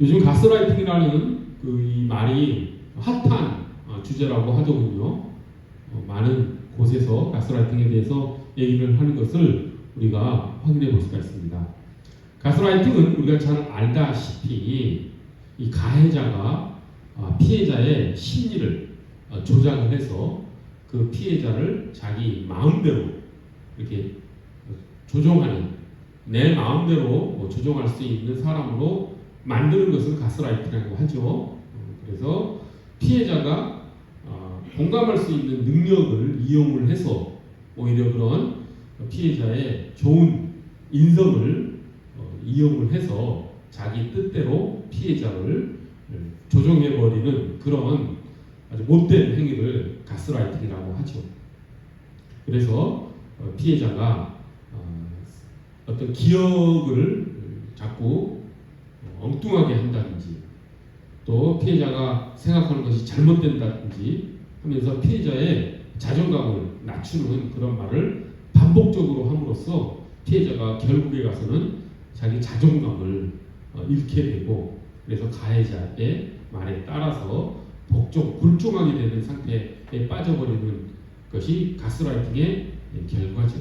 요즘 가스라이팅이라는 그 이 말이 핫한 어, 주제라고 하더군요. 어, 많은 곳에서 가스라이팅에 대해서 얘기를 하는 것을 우리가 확인해 볼 수가 있습니다. 가스라이팅은 우리가 잘 알다시피 이 가해자가 아, 피해자의 심리를 어, 조작을 해서 그 피해자를 자기 마음대로 이렇게 조종하는 내 마음대로 뭐 조종할 수 있는 사람으로 만드는 것을 가스라이팅이라고 하죠. 어, 그래서 피해자가 어, 공감할 수 있는 능력을 이용을 해서 오히려 그런 피해자의 좋은 인성을 어, 이용을 해서 자기 뜻대로 피해자를 조종해 버리는 그런 아주 못된 행위를 가스라이팅이라고 하죠. 그래서 어, 피해자가 어, 어떤 기억을 자꾸 엉뚱하게 한다든지 또 피해자가 생각하는 것이 잘못된다든지 하면서 피해자의 자존감을 낮추는 그런 말을 반복적으로 함으로써 피해자가 결국에 가서는 자기 자존감을 어, 잃게 되고 그래서 가해자의 말에 따라서 복종, 굴종하게 되는 상태에 빠져버리는 것이 가스라이팅의 결과죠.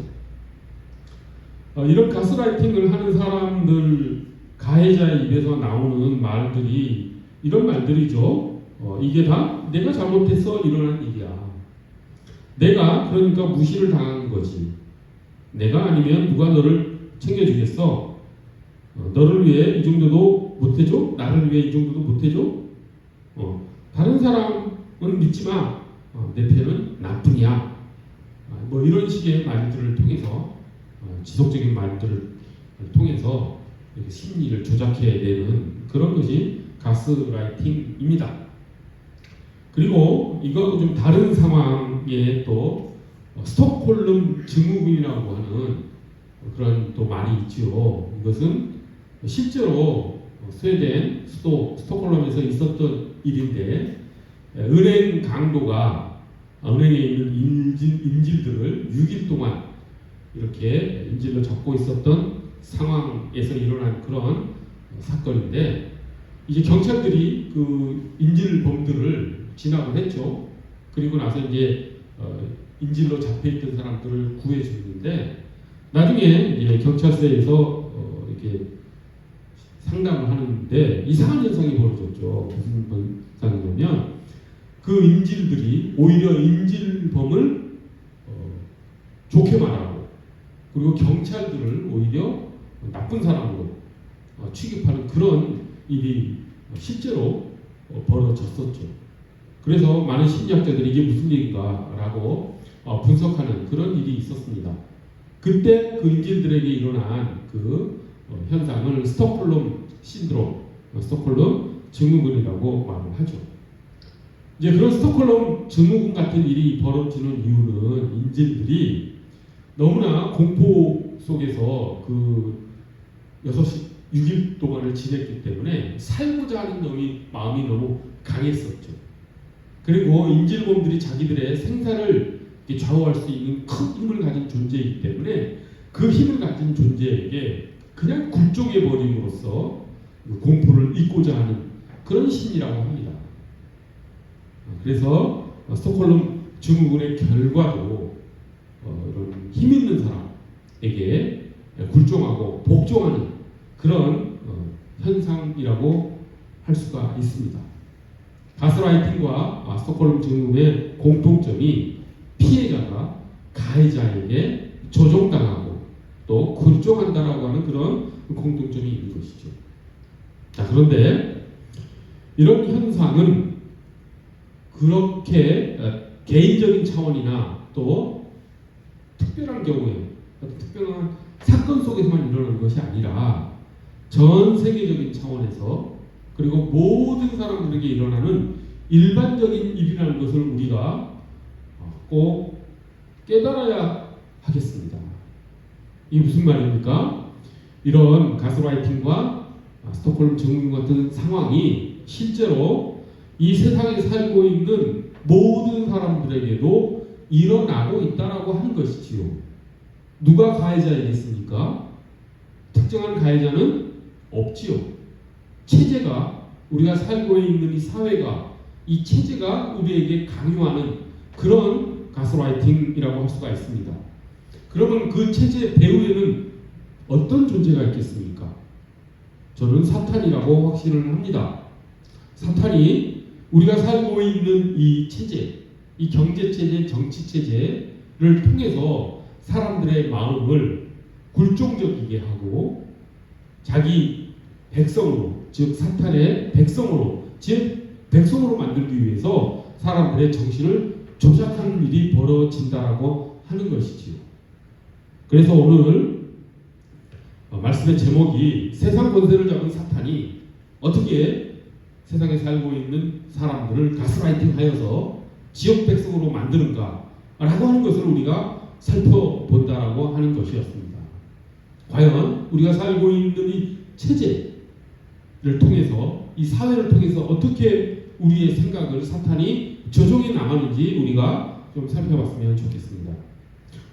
어, 이런 가스라이팅을 하는 사람들 가해자의 입에서 나오는 말들이 이런 말들이죠. 어, 이게 다 내가 잘못해서 일어난 일이야. 내가 그러니까 무시를 당한 거지. 내가 아니면 누가 너를 챙겨주겠어? 어, 너를 위해 이 정도도 못해줘? 나를 위해 이 정도도 못해줘? 어, 다른 사람은 믿지 마. 어, 내 편은 나뿐이야. 아, 뭐 이런 식의 말들을 통해서 어, 지속적인 말들을 통해서 심리를 조작해내는 그런 것이 가스라이팅입니다. 그리고 이거하고 좀 다른 상황에 또 어, 스톡홀름 증후군이라고 하는 그런 또 말이 있죠. 이것은 실제로 스웨덴 수도 스톡홀름에서 있었던 일인데 은행 강도가 은행에 있는 인질, 인질들을 6일 동안 이렇게 인질로 잡고 있었던 상황에서 일어난 그런 사건인데 이제 경찰들이 그 인질범들을 진압을 했죠. 그리고 나서 이제 어, 인질로 잡혀있던 사람들을 구해주는데 나중에 이제 경찰서에서 어, 이렇게 상담을 하는데 이상한 현상이 벌어졌죠. 무슨 현상이냐면 그 인질들이 오히려 인질범을 어, 좋게 말하고 그리고 경찰들을 오히려 나쁜 사람으로 어, 취급하는 그런 일이 실제로 어, 벌어졌었죠. 그래서 많은 심리학자들이 이게 무슨 얘기인가라고 어, 분석하는 그런 일이 있었습니다. 그때 그 인질들에게 일어난 그 어, 현상을 스톡홀름 신드롬, 어, 스톡홀름 증후군이라고 말을 하죠. 이제 그런 스톡홀름 증후군 같은 일이 벌어지는 이유는 인질들이 너무나 공포 속에서 그 6시, 6일 동안을 지냈기 때문에 살고자 하는 놈이 마음이 너무 강했었죠. 그리고 인질범들이 자기들의 생사를 좌우할 수 있는 큰 힘을 가진 존재이기 때문에 그 힘을 가진 존재에게 그냥 굴종해 버림으로써 그 공포를 잊고자 하는 그런 심리라고 합니다. 그래서 스톡홀름 증후군의 결과도 어, 이런 힘 있는 사람에게 굴종하고 복종하는 그런 어, 현상이라고 할 수가 있습니다. 가스라이팅과 아, 스톡홀름 증후의 공통점이 피해자가 가해자에게 조종당하고 또 굴종한다라고 하는 그런 공통점이 있는 것이죠. 자 그런데 이런 현상은 그렇게 어, 개인적인 차원이나 또 특별한 경우에 특별한 사건 속에서만 일어나는 것이 아니라 전 세계적인 차원에서 그리고 모든 사람들에게 일어나는 일반적인 일이라는 것을 우리가 꼭 깨달아야 하겠습니다. 이게 무슨 말입니까? 이런 가스라이팅과 스톡홀름 증후군 같은 상황이 실제로 이 세상에 살고 있는 모든 사람들에게도 일어나고 있다라고 하는 것이지요. 누가 가해자이겠습니까? 특정한 가해자는 없지요. 체제가 우리가 살고 있는 이 사회가 이 체제가 우리에게 강요하는 그런 가스라이팅이라고 할 수가 있습니다. 그러면 그 체제 배후에는 어떤 존재가 있겠습니까? 저는 사탄이라고 확신을 합니다. 사탄이 우리가 살고 있는 이 체제, 이 경제 체제, 정치 체제를 통해서 사람들의 마음을 굴종적이게 하고 자기 백성으로, 즉 사탄의 백성으로, 즉 백성으로 만들기 위해서 사람들의 정신을 조작하는 일이 벌어진다라고 하는 것이지요. 그래서 오늘 어, 말씀의 제목이 세상 권세를 잡은 사탄이 어떻게 세상에 살고 있는 사람들을 가스라이팅하여서 지역 백성으로 만드는가라고 하는 것을 우리가 살펴본다라고 하는 것이었습니다. 과연 우리가 살고 있는 이 체제를 통해서 이 사회를 통해서 어떻게 우리의 생각을 사탄이 조종해 나가는지 우리가 좀 살펴봤으면 좋겠습니다.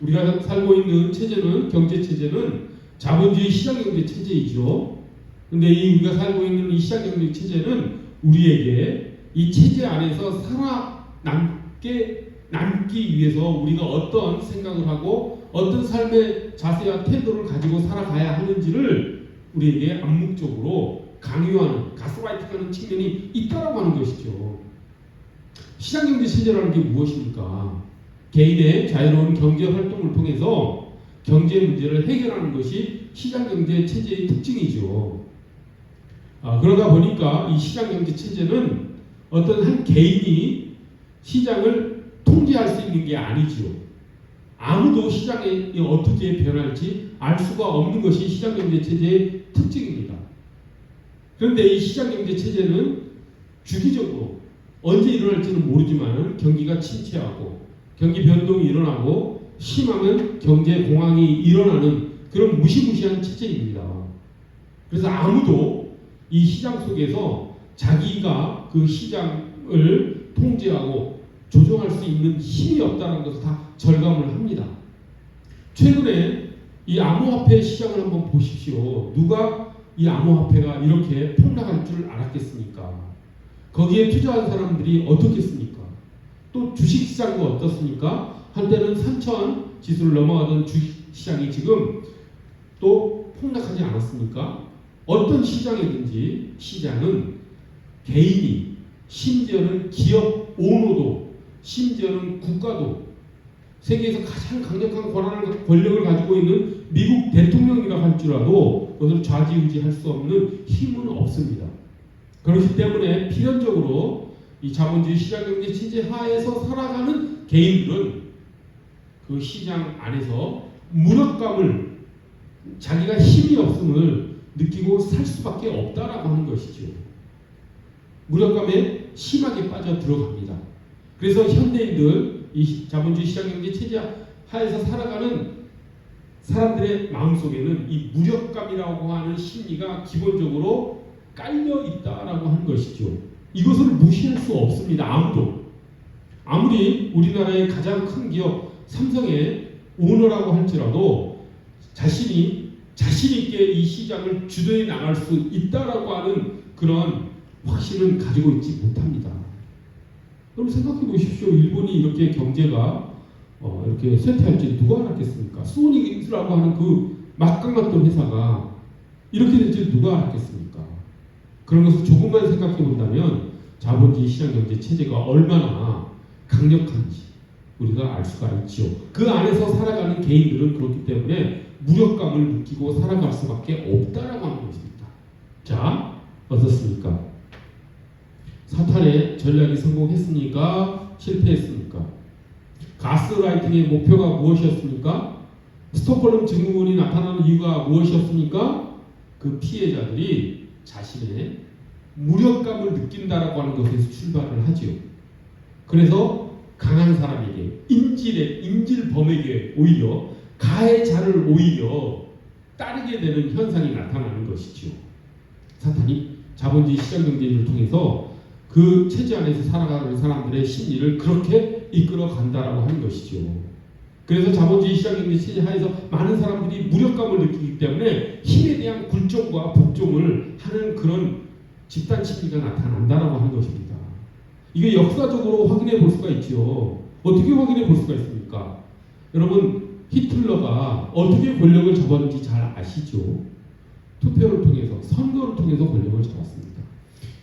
우리가 살고 있는 체제는 경제 체제는 자본주의 시장 경제 체제이죠. 근데 이 우리가 살고 있는 이 시장 경제 체제는 우리에게 이 체제 안에서 살아남게 남기 위해서 우리가 어떤 생각을 하고 어떤 삶의 자세와 태도를 가지고 살아가야 하는지를 우리에게 암묵적으로 강요하는 가스라이팅하는 측면이 있다라고 하는 것이죠. 시장경제 체제라는 게 무엇입니까? 개인의 자유로운 경제 활동을 통해서 경제 문제를 해결하는 것이 시장경제 체제의 특징이죠. 아, 그러다 보니까 이 시장경제 체제는 어떤 한 개인이 시장을 통제할 수 있는 게 아니지요. 아무도 시장이 어떻게 변할지 알 수가 없는 것이 시장경제 체제의 특징입니다. 그런데 이 시장경제 체제는 주기적으로 언제 일어날지는 모르지만 경기가 침체하고 경기 변동이 일어나고 심하면 경제 공황이 일어나는 그런 무시무시한 체제입니다. 그래서 아무도 이 시장 속에서 자기가 그 시장을 통제하고 조정할 수 있는 힘이 없다는 것을 다 절감을 합니다. 최근에 이 암호화폐 시장을 한번 보십시오. 누가 이 암호화폐가 이렇게 폭락할 줄 알았겠습니까? 거기에 투자한 사람들이 어떻겠습니까? 또 주식시장도 어떻습니까? 한때는 3천 지수를 넘어가던 주식시장이 지금 또 폭락하지 않았습니까? 어떤 시장이든지 시장은 개인이 심지어는 기업 오너도 심지어는 국가도 세계에서 가장 강력한 권한을 권력을 가지고 있는 미국 대통령이라 할지라도 그것을 좌지우지할 수 없는 힘은 없습니다. 그렇기 때문에 필연적으로 이 자본주의 시장 경제 체제 하에서 살아가는 개인들은 그 시장 안에서 무력감을 자기가 힘이 없음을 느끼고 살 수밖에 없다라고 하는 것이죠. 무력감에 심하게 빠져 들어갑니다. 그래서 현대인들 이 자본주의 시장 경제 체제 하에서 살아가는 사람들의 마음속에는 이 무력감이라고 하는 심리가 기본적으로 깔려 있다라고 하는 것이죠. 이것을 무시할 수 없습니다. 아무도. 아무리 우리나라의 가장 큰 기업 삼성의 오너라고 할지라도 자신이 자신 있게 이 시장을 주도해 나갈 수 있다라고 하는 그런 확신은 가지고 있지 못합니다. 그럼 생각해 보십시오. 일본이 이렇게 경제가 어, 이렇게 쇠퇴할지 누가 알았겠습니까? 수온이라고 하는 그 막강했던 회사가 이렇게 될지 누가 알았겠습니까? 그런 것을 조금만 생각해 본다면 자본주의 시장 경제 체제가 얼마나 강력한지 우리가 알 수가 있지요. 그 안에서 살아가는 개인들은 그렇기 때문에 무력감을 느끼고 살아갈 수밖에 없다라고 하는 것입니다. 자, 어떻습니까? 사탄의 전략이 성공했습니까? 실패했습니까? 가스라이팅의 목표가 무엇이었습니까? 스톡홀름 증후군이 나타나는 이유가 무엇이었습니까? 그 피해자들이 자신의 무력감을 느낀다라고 하는 것에서 출발을 하지요. 그래서 강한 사람에게 인질의 인질범에게 오히려 가해자를 오히려 따르게 되는 현상이 나타나는 것이죠. 사탄이 자본주의 시장 경제를 통해서 그 체제 안에서 살아가는 사람들의 심리를 그렇게 이끌어 간다라고 하는 것이죠. 그래서 자본주의 시장 경제 체제 하에서 많은 사람들이 무력감을 느끼기 때문에 힘에 대한 굴종과 복종을 하는 그런 집단 심리가 나타난다라고 하는 것입니다. 이게 역사적으로 확인해 볼 수가 있죠. 어떻게 확인해 볼 수가 있습니까? 여러분 히틀러가 어떻게 권력을 잡았는지 잘 아시죠? 투표를 통해서 선거를 통해서 권력을 잡았습니다.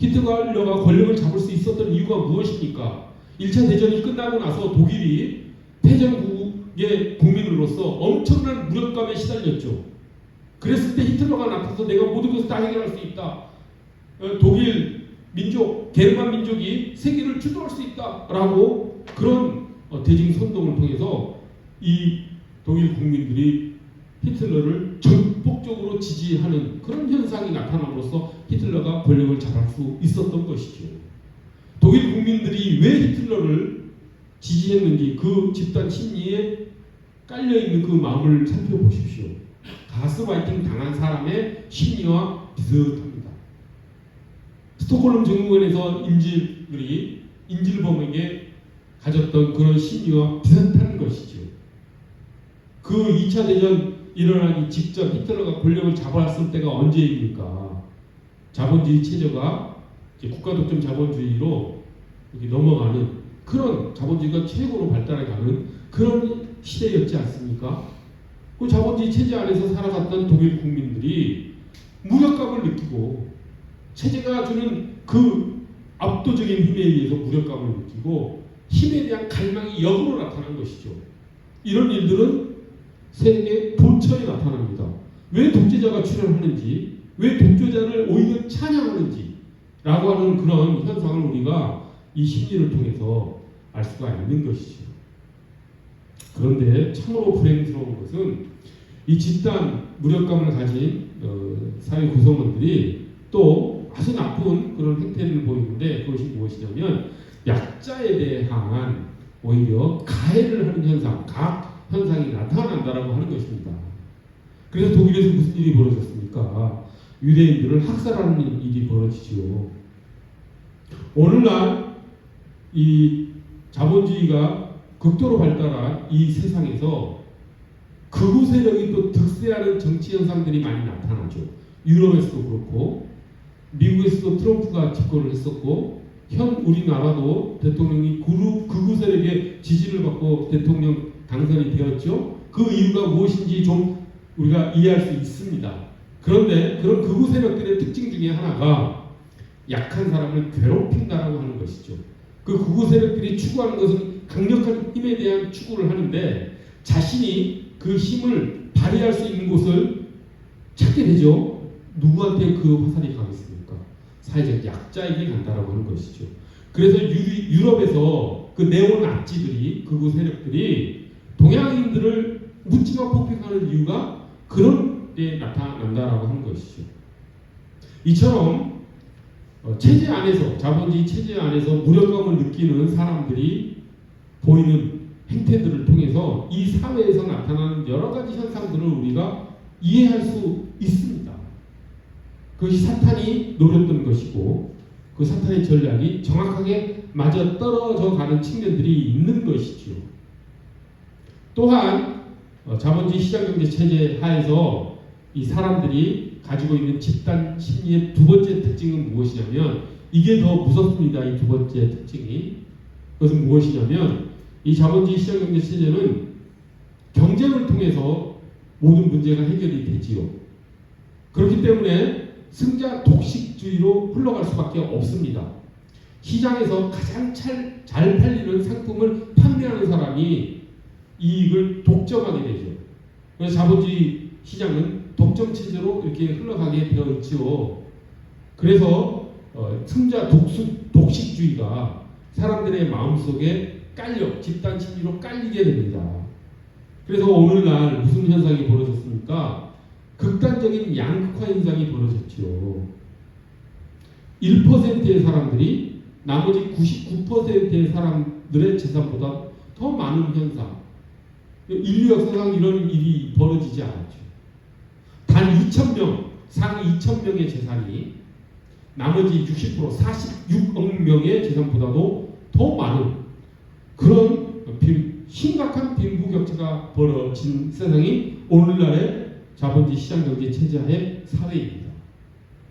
히틀러가 권력을 잡을 수 있었던 이유가 무엇입니까? 1차 대전이 끝나고 나서 독일이 패전국의 국민으로서 엄청난 무력감에 시달렸죠. 그랬을 때 히틀러가 나타나서 내가 모든 것을 다 해결할 수 있다. 어, 독일 민족, 게르만 민족이 세계를 주도할 수 있다라고 그런 어, 대중 선동을 통해서 이 독일 국민들이 히틀러를 전 폭적으로 지지하는 그런 현상이 나타남으로써 히틀러가 권력을 잡을 수 있었던 것이죠. 독일 국민들이 왜 히틀러를 지지했는지 그 집단 심리에 깔려 있는 그 마음을 살펴보십시오. 가스라이팅 당한 사람의 심리와 비슷합니다. 스톡홀름 증후군에서 인질들이 인질범에게 가졌던 그런 심리와 비슷한 것이죠. 그 2차 대전 일어나기 직전 히틀러가 권력을 잡았을 때가 언제입니까? 자본주의 체제가 국가 독점 자본주의로 넘어가는 그런 자본주의가 최고로 발달해 가는 그런 시대였지 않습니까? 그 자본주의 체제 안에서 살아갔던 독일 국민들이 무력감을 느끼고 체제가 주는 그 압도적인 힘에 의해서 무력감을 느끼고 힘에 대한 갈망이 역으로 나타난 것이죠. 이런 일들은 세계 도처에 나타납니다. 왜 독재자가 출현하는지, 왜 독재자를 오히려 찬양하는지, 라고 하는 그런 현상을 우리가 이 심리를 통해서 알 수가 있는 것이죠. 그런데 참으로 불행스러운 것은 이 집단 무력감을 가진 어, 사회 구성원들이 또 아주 나쁜 그런 행태를 보이는데 그것이 무엇이냐면 약자에 대한 오히려 가해를 하는 현상, 각 현상이 나타난다라고 하는 것입니다. 그래서 독일에서 무슨 일이 벌어졌습니까? 유대인들을 학살하는 일이 벌어지죠. 오늘날 이 자본주의가 극도로 발달한 이 세상에서 극우 세력이 또 득세하는 정치 현상들이 많이 나타나죠. 유럽에서도 그렇고 미국에서도 트럼프가 집권을 했었고 현 우리나라도 대통령이 극우 세력의 지지를 받고 대통령 당선이 되었죠. 그 이유가 무엇인지 좀 우리가 이해할 수 있습니다. 그런데 그런 극우 세력들의 특징 중에 하나가 약한 사람을 괴롭힌다라고 하는 것이죠. 그 극우 세력들이 추구하는 것은 강력한 힘에 대한 추구를 하는데 자신이 그 힘을 발휘할 수 있는 곳을 찾게 되죠. 누구한테 그 화살이 가겠습니까? 사회적 약자에게 간다라고 하는 것이죠. 그래서 유, 유럽에서 그 네오나치들이 극우 세력들이 동양인들을 묻지마 폭행하는 이유가 그런 데 나타난다라고 하는 것이죠. 이처럼 어, 체제 안에서 자본주의 체제 안에서 무력감을 느끼는 사람들이 보이는 행태들을 통해서 이 사회에서 나타나는 여러 가지 현상들을 우리가 이해할 수 있습니다. 그것이 사탄이 노렸던 것이고 그 사탄의 전략이 정확하게 맞아 떨어져 가는 측면들이 있는 것이죠. 또한 어, 자본주의 시장경제 체제 하에서 이 사람들이 가지고 있는 집단 심리의 두 번째 특징은 무엇이냐면 이게 더 무섭습니다. 이 두 번째 특징이 그것은 무엇이냐면 이 자본주의 시장경제 체제는 경쟁을 통해서 모든 문제가 해결이 되지요. 그렇기 때문에 승자 독식주의로 흘러갈 수밖에 없습니다. 시장에서 가장 잘, 잘 팔리는 상품을 판매하는 사람이 이익을 독점하게 되죠. 그래서 자본주의 시장은 독점 체제로 이렇게 흘러가게 있죠. 그래서 어, 승자 독수, 독식주의가 사람들의 마음속에 깔려 집단 심리로 깔리게 됩니다. 그래서 오늘날 무슨 현상이 벌어졌습니까? 극단적인 양극화 현상이 벌어졌죠. 1%의 사람들이 나머지 99%의 사람들의 재산보다 더 많은 현상. 인류 역사상 이런 일이 벌어지지 않았죠. 단 2,000명, 상위 2,000명의 재산이 나머지 60% 46억 명의 재산보다도 더 많은 그런 빈, 심각한 빈부격차가 벌어진 세상이 오늘날의 자본주의 시장경제 체제하의 사회입니다.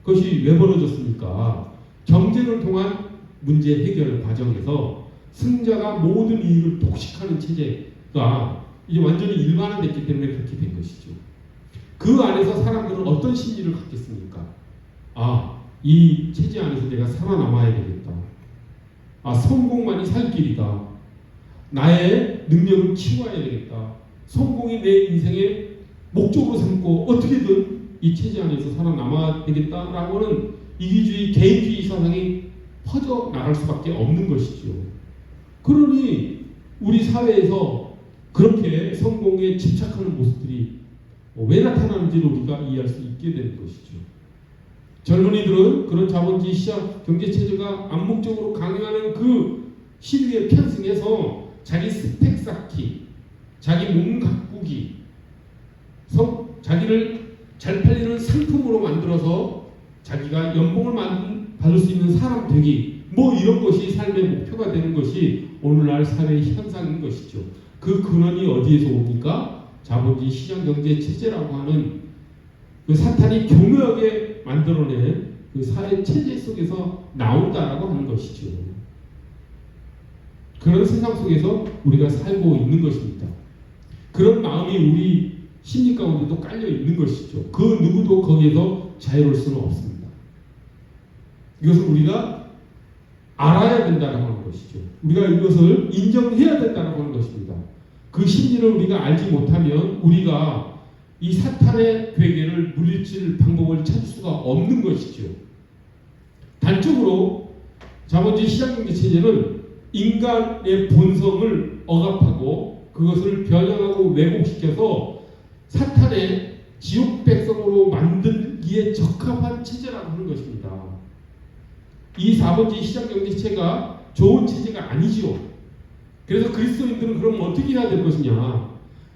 그것이 왜 벌어졌습니까? 경제를 통한 문제 해결 과정에서 승자가 모든 이익을 독식하는 체제가 이제 완전히 일반화됐기 때문에 그렇게 된 것이죠. 그 안에서 사람들은 어떤 심리를 갖겠습니까? 아, 이 체제 안에서 내가 살아남아야 되겠다. 아, 성공만이 살 길이다. 나의 능력을 키워야 되겠다. 성공이 내 인생의 목적으로 삼고 어떻게든 이 체제 안에서 살아남아야 되겠다라고 하는 이기주의, 개인주의 사상이 퍼져 나갈 수밖에 없는 것이죠. 그러니 우리 사회에서 그렇게 성공에 집착하는 모습들이 왜 나타나는지를 우리가 이해할 수 있게 되는 것이죠. 젊은이들은 그런 자본주의 시장 경제 체제가 암묵적으로 강요하는 그 시류에 편승해서 자기 스펙 쌓기, 자기 몸 가꾸기, 성, 자기를 잘 팔리는 상품으로 만들어서 자기가 연봉을 만- 받을 수 있는 사람 되기, 뭐 이런 것이 삶의 목표가 되는 것이 오늘날 사회의 현상인 것이죠. 그 근원이 어디에서 옵니까? 자본주의 시장 경제 체제라고 하는 그 사탄이 교묘하게 만들어낸 그 사회 체제 속에서 나온다라고 하는 것이죠. 그런 세상 속에서 우리가 살고 있는 것입니다. 그런 마음이 우리 심리 가운데도 깔려 있는 것이죠. 그 누구도 거기에서 자유로울 수는 없습니다. 이것을 우리가 알아야 된다는 하는 것이죠. 우리가 이것을 인정해야 된다는 하는 것입니다. 그 심리를 우리가 알지 못하면 우리가 이 사탄의 괴계를 물리칠 방법을 찾을 수가 없는 것이죠. 단적으로 자본주의 시장경제 체제는 인간의 본성을 억압하고 그것을 변형하고 왜곡시켜서 사탄의 지옥 백성으로 만들기에 적합한 체제라고 하는 것입니다. 이 자본주의 시장 경제체가 좋은 체제가 아니지요. 그래서 그리스도인들은 그럼 어떻게 해야 될 것이냐?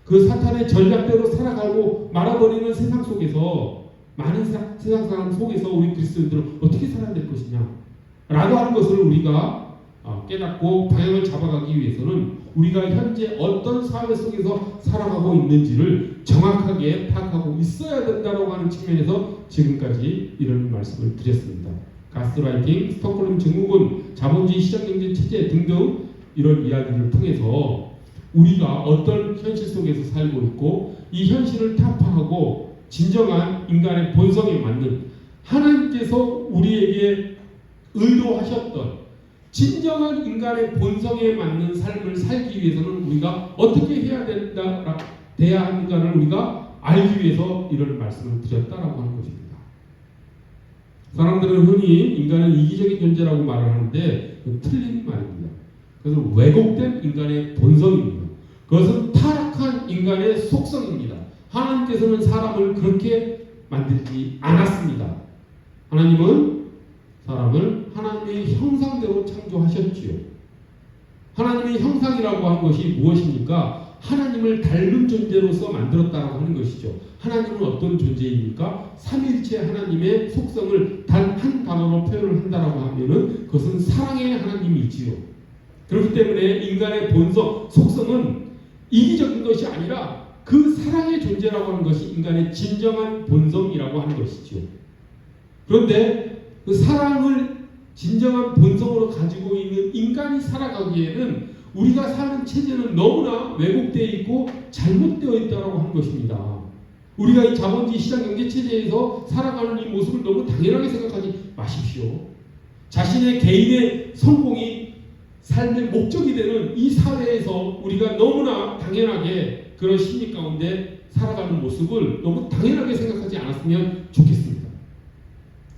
그 사탄의 전략대로 살아가고 말아버리는 세상 속에서 많은 사- 세상 사람 속에서 우리 그리스도인들은 어떻게 살아야 될 것이냐? 라고 하는 것을 우리가 어, 깨닫고 방향을 잡아가기 위해서는 우리가 현재 어떤 사회 속에서 살아가고 있는지를 정확하게 파악하고 있어야 된다고 하는 측면에서 지금까지 이런 말씀을 드렸습니다. 가스라이팅, 스톡홀름 증후군, 자본주의 시장경제 체제 등등 이런 이야기를 통해서 우리가 어떤 현실 속에서 살고 있고 이 현실을 타파하고 진정한 인간의 본성에 맞는 하나님께서 우리에게 의도하셨던 진정한 인간의 본성에 맞는 삶을 살기 위해서는 우리가 어떻게 해야 된다, 돼야 하는가를 우리가 알기 위해서 이런 말씀을 드렸다라고 하는 것입니다. 사람들은 흔히 인간은 이기적인 존재라고 말을 하는데 그건 틀린 말입니다. 그것은 왜곡된 인간의 본성입니다. 그것은 타락한 인간의 속성입니다. 하나님께서는 사람을 그렇게 만들지 않았습니다. 하나님은 사람을 하나님의 형상대로 창조하셨지요. 하나님의 형상이라고 한 것이 무엇입니까? 하나님을 닮은 존재로서 만들었다고 하는 것이죠. 하나님은 어떤 존재입니까? 삼일체 하나님의 속성을 단 한 단어로 표현을 한다라고 하면은 그것은 사랑의 하나님이지요. 그렇기 때문에 인간의 본성, 속성은 이기적인 것이 아니라 그 사랑의 존재라고 하는 것이 인간의 진정한 본성이라고 하는 것이죠. 그런데 그 사랑을 진정한 본성으로 가지고 있는 인간이 살아가기에는 우리가 사는 체제는 너무나 왜곡되어 있고 잘못되어 있다고 하는 것입니다. 우리가 이 자본주의 시장 경제 체제에서 살아가는 이 모습을 너무 당연하게 생각하지 마십시오. 자신의 개인의 성공이 삶의 목적이 되는 이 사회에서 우리가 너무나 당연하게 그런 심리 가운데 살아가는 모습을 너무 당연하게 생각하지 않았으면 좋겠습니다.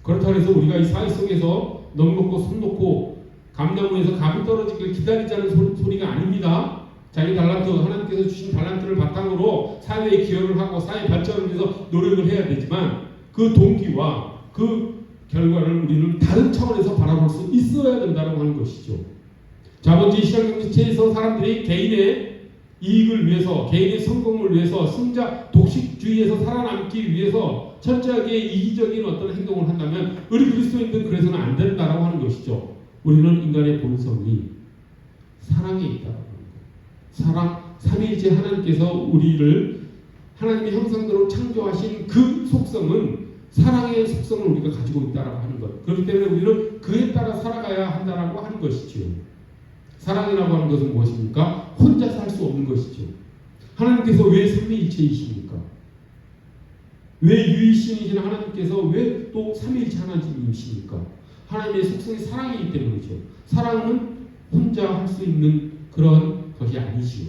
그렇다고 해서 우리가 이 사회 속에서 넉 놓고 손 놓고 감나무에서 감이 떨어지길 기다리자는 소, 소리가 아닙니다. 자기 달란트 하나님께서 주신 달란트를 바탕으로 사회에 기여를 하고 사회 발전을 위해서 노력을 해야 되지만 그 동기와 그 결과를 우리는 다른 차원에서 바라볼 수 있어야 된다고 하는 것이죠. 자본주의 시장 경제체에서 사람들이 개인의 이익을 위해서 개인의 성공을 위해서 승자 독식주의에서 살아남기 위해서 철저하게 이기적인 어떤 행동을 한다면 우리 그리스도인들은 그래서는 안 된다라고 하는 것이죠. 우리는 인간의 본성이 사랑에 하는 거예요. 사랑 삼위일체 하나님께서 우리를 하나님의 형상대로 창조하신 그 속성은 사랑의 속성을 우리가 가지고 있다라고 하는 것. 그렇기 때문에 우리는 그에 따라 살아가야 한다라고 하는 것이죠. 사랑이라고 하는 것은 무엇입니까? 혼자서 할수 없는 것이죠. 하나님께서 왜 삼위일체이십니까? 왜 유일신이신 하나님께서 왜 또 삼위일체 하나님이십니까? 하나님의 속성이 사랑이기 때문이죠. 사랑은 혼자 할 수 있는 그런 것이 아니지요.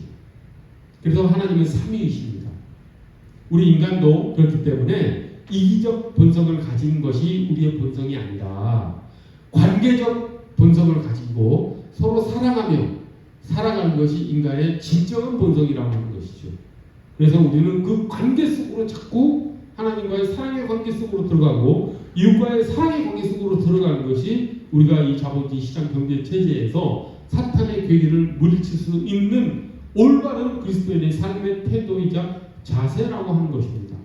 그래서 하나님은 삼위이십니다. 우리 인간도 그렇기 때문에 이기적 본성을 가진 것이 우리의 본성이 아니라 관계적 본성을 가지고 서로 사랑하며 살아가는 것이 인간의 진정한 본성이라고 하는 것이죠. 그래서 우리는 그 관계 속으로 자꾸 하나님과의 사랑의 관계 속으로 들어가고 이웃과의 사랑의 관계 속으로 들어가는 것이 우리가 이 자본주의 시장 경제 체제에서 사탄의 괴기를 물리칠 수 있는 올바른 그리스도인의 삶의 태도이자 자세라고 하는 것입니다.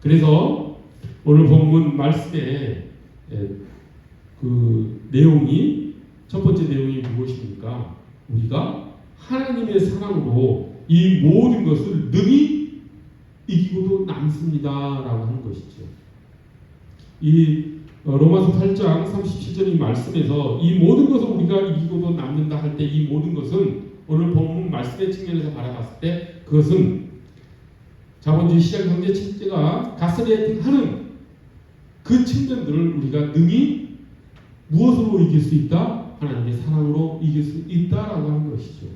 그래서 오늘 본문 말씀에 에, 그 내용이 첫 번째 내용이 무엇입니까? 우리가 하나님의 사랑으로 이 모든 것을 능히 이기고도 남습니다라고 하는 것이죠. 이 어, 로마서 8장 37절 이 말씀에서 이 모든 것을 우리가 이기고도 남는다 할 때 이 모든 것은 오늘 본문 말씀의 측면에서 바라봤을 때 그것은 자본주의 시장 경제 체제가 가스레이팅하는 그 측면들을 우리가 능히 무엇으로 이길 수 있다? 하나님의 사랑으로 이길 수 있다라고 하는 것이죠.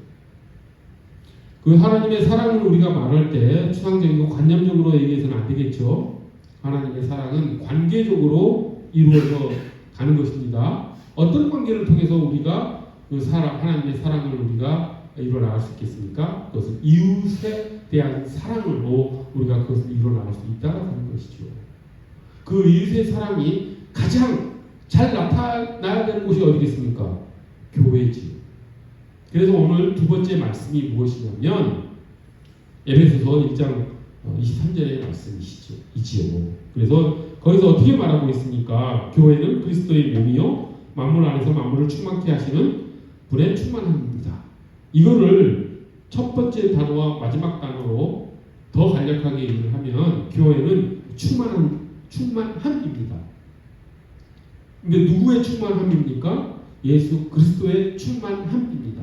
그 하나님의 사랑을 우리가 말할 때 추상적이고 관념적으로 얘기해서는 안 되겠죠. 하나님의 사랑은 관계적으로 이루어져 가는 것입니다. 어떤 관계를 통해서 우리가 그 사랑, 하나님의 사랑을 우리가 이루어 나갈 수 있겠습니까? 그것은 이웃에 대한 사랑으로 우리가 그것을 이루어 나갈 수 있다는 것이죠. 그 이웃의 사랑이 가장 잘 나타나야 되는 곳이 어디겠습니까? 교회지. 그래서 오늘 두 번째 말씀이 무엇이냐면 에베소서 1장 23절의 말씀이시죠. 이지요. 그래서 거기서 어떻게 말하고 있습니까? 교회는 그리스도의 몸이요 만물 안에서 만물을 충만케 하시는 불의 충만함입니다. 이거를 첫 번째 단어와 마지막 단어로 더 간략하게 얘기를 하면 교회는 충만함 충만함입니다. 근데 누구의 충만함입니까? 예수 그리스도의 충만함입니다.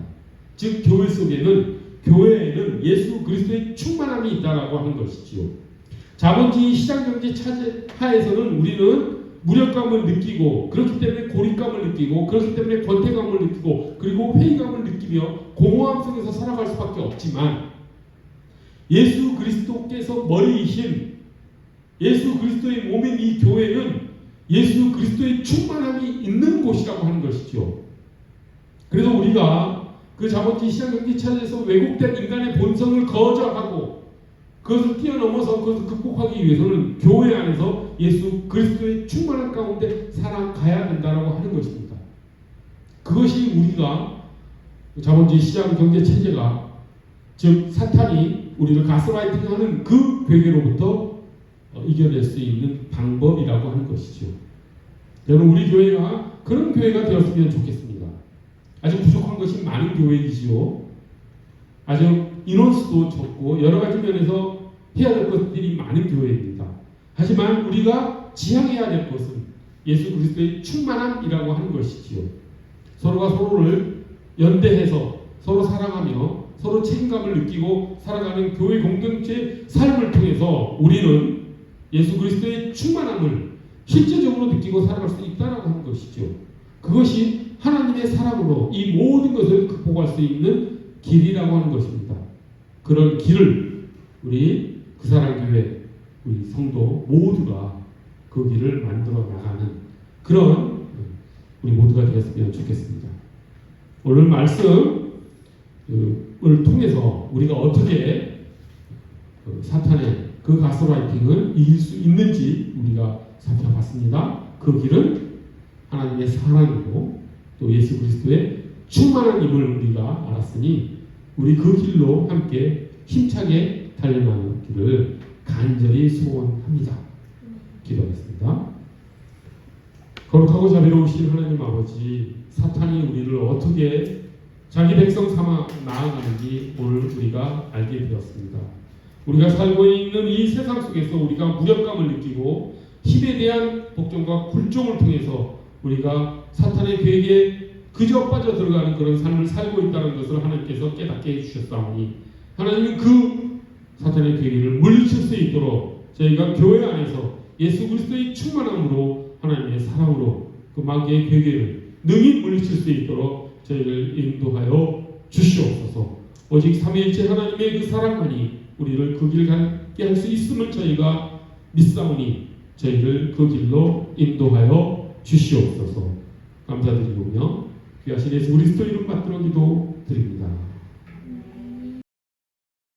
즉 교회 속에는 교회에는 예수 그리스도의 충만함이 있다라고 하는 것이지요. 자본주의 시장 경제 차제 하에서는 우리는 무력감을 느끼고 그렇기 때문에 고립감을 느끼고 그렇기 때문에 권태감을 느끼고 그리고 회의감을 느끼며 공허함 속에서 살아갈 수밖에 없지만 예수 그리스도께서 머리이신 예수 그리스도의 몸인 이 교회는 예수 그리스도의 충만함이 있는 곳이라고 하는 것이죠. 그래서 우리가 그 자본주의 시장 경제 차에서 왜곡된 인간의 본성을 거절하고 그것을 뛰어넘어서 그것을 극복하기 위해서는 교회 안에서 예수 그리스도의 충만한 가운데 살아가야 된다라고 하는 것입니다. 그것이 우리가 자본주의 시장 경제 체제가 즉 사탄이 우리를 가스라이팅하는 그 괴계로부터 어, 이겨낼 수 있는 방법이라고 하는 것이죠. 여러분 우리 교회가 그런 교회가 되었으면 좋겠습니다. 아직 부족한 것이 많은 교회이지요. 아주 인원수도 적고 여러 가지 면에서 해야 될 것들이 많은 교회입니다. 하지만 우리가 지향해야 될 것은 예수 그리스도의 충만함이라고 하는 것이지요. 서로가 서로를 연대해서 서로 사랑하며 서로 책임감을 느끼고 살아가는 교회 공동체 삶을 통해서 우리는 예수 그리스도의 충만함을 실제적으로 느끼고 살아갈 수 있다라고 하는 것이죠. 그것이 하나님의 사랑으로 이 모든 것을 극복할 수 있는 길이라고 하는 것입니다. 그런 길을 우리 그사랑교회 우리 성도 모두가 그 길을 만들어 나가는 그런 우리 모두가 되었으면 좋겠습니다. 오늘 말씀을 통해서 우리가 어떻게 그 사탄의 그 가스라이팅을 이길 수 있는지 우리가 살펴봤습니다. 그 길은 하나님의 사랑이고 또 예수 그리스도의 충만한 힘을 우리가 알았으니 우리 그 길로 함께 힘차게 달려나가기를 간절히 소원합니다. 기도하겠습니다. 거룩하고 자비로우신 하나님 아버지 사탄이 우리를 어떻게 자기 백성 삼아 나아가는지 오늘 우리가 알게 되었습니다. 우리가 살고 있는 이 세상 속에서 우리가 무력감을 느끼고 힘에 대한 복종과 굴종을 통해서 우리가 사탄의 계획에 그저 빠져 들어가는 그런 삶을 살고 있다는 것을 하나님께서 깨닫게 해주셨사오니 하나님은 그 사탄의 계획을 물리칠 수 있도록 저희가 교회 안에서 예수 그리스도의 충만함으로 하나님의 사랑으로 그 마귀의 계획을 능히 물리칠 수 있도록 저희를 인도하여 주시옵소서. 오직 삼위일체 하나님의 그 사랑만이 우리를 그 길 가게 할 수 있음을 저희가 믿사오니 저희를 그 길로 인도하여 주시옵소서. 감사드리고요. 귀하신 예수 그리스도 이름 받들어 기도 드립니다.